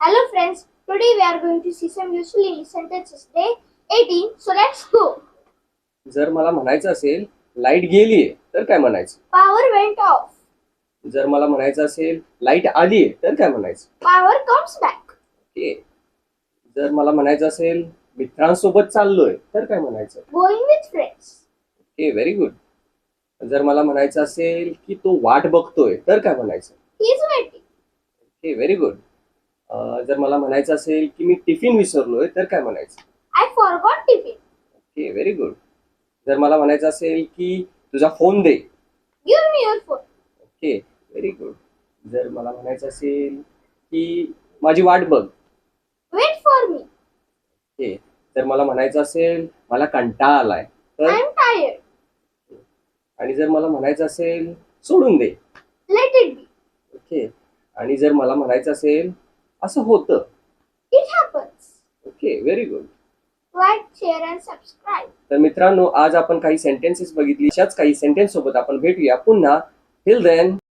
Hello friends, today we are going to see some useful English sentences. Day 18, so let's go. जर मला म्हणायचं असेल light गेलीये तर काय म्हणायचं Power went off. जर मला म्हणायचं असेल लाइट आलीये तर काय म्हणायचं Power comes back. ओके जर मला म्हणायचं असेल मित्रांसोबत चाललोय तर काय म्हणायचं Going with friends. Okay very good जर मला म्हणायचं असेल की तो वाट बघतोय तर काय म्हणायचं He's waiting. Okay very good जर मला म्हणायचं असेल की मी टिफिन विसरलोय तर काय म्हणायचं I forgot tiffin. Okay very good जर मला म्हणायचं असेल की तुझा फोन दे Give me your phone. Okay very good जर मला म्हणायचं असेल की माझी वाट बघ Wait for me. ओके जर मला म्हणायचं असेल मला कंटाळा आलाय तर I'm tired. आणि जर मला म्हणायचं असेल सोडून दे Let it be. ओके आणि जर मला म्हणायचं असेल असं होतं. It happens. Okay very good Like, share and subscribe. तर मित्रांनो आज आपण काही सेंटेन्सेस बघितली. अशाच काही सेंटेन्स सोबत आपण भेटूया. पुन्हा टिल देन